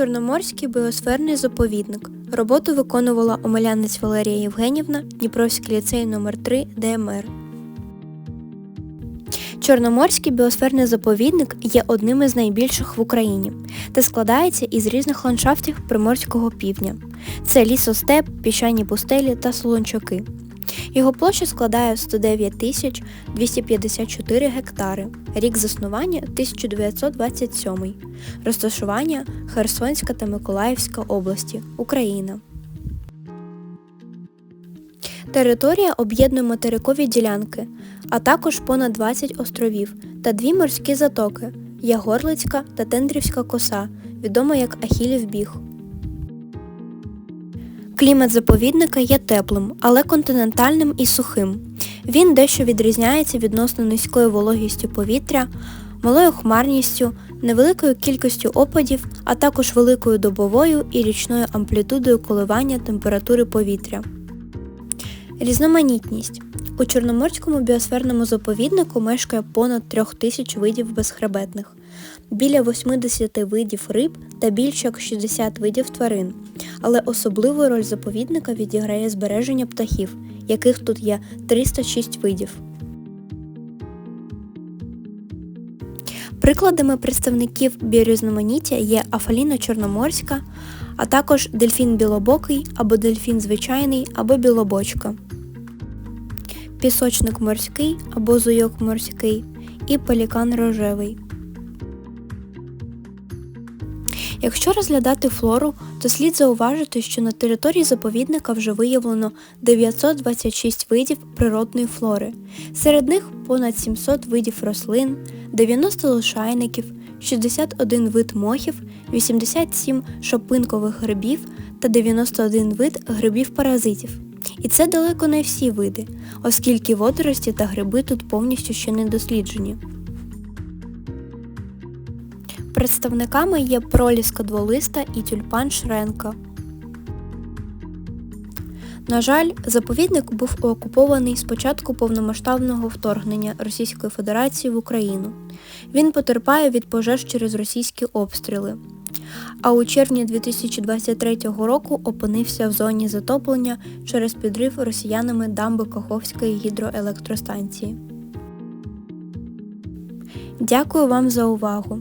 Чорноморський біосферний заповідник. Роботу виконувала омелянець Валерія Євгенівна, Дніпровський ліцей номер 3 ДМР. Чорноморський біосферний заповідник є одним із найбільших в Україні та складається із різних ландшафтів приморського півдня. Це лісостеп, піщані пустелі та солончаки. Його площа складає 109 тисяч 254 гектари. Рік заснування 1927. Розташування Херсонська та Миколаївська області, Україна. Територія об'єднує материкові ділянки, а також понад 20 островів та дві морські затоки Ягорлицька та Тендрівська коса, відома як Ахілів біг. Клімат заповідника є теплим, але континентальним і сухим. Він дещо відрізняється відносно низькою вологістю повітря, малою хмарністю, невеликою кількістю опадів, а також великою добовою і річною амплітудою коливання температури повітря. Різноманітність. У Чорноморському біосферному заповіднику мешкає понад трьох тисяч видів безхребетних, біля 80 видів риб та більше як 60 видів тварин. Але особливу роль заповідника відіграє збереження птахів, яких тут є 306 видів. Прикладами представників біорізноманіття є афаліна чорноморська, а також дельфін білобокий або дельфін звичайний або білобочка, пісочник морський або зуйок морський і пелікан рожевий. Якщо розглядати флору, то слід зауважити, що на території заповідника вже виявлено 926 видів природної флори. Серед них понад 700 видів рослин, 90 лишайників, 61 вид мохів, 87 шопинкових грибів та 91 вид грибів-паразитів. І це далеко не всі види, оскільки водорості та гриби тут повністю ще не досліджені. Представниками є проліска дволиста і тюльпан шренка. На жаль, заповідник був окупований з початку повномасштабного вторгнення Російської Федерації в Україну. Він потерпає від пожеж через російські обстріли. А у червні 2023 року опинився в зоні затоплення через підрив росіянами дамби Каховської гідроелектростанції. Дякую вам за увагу!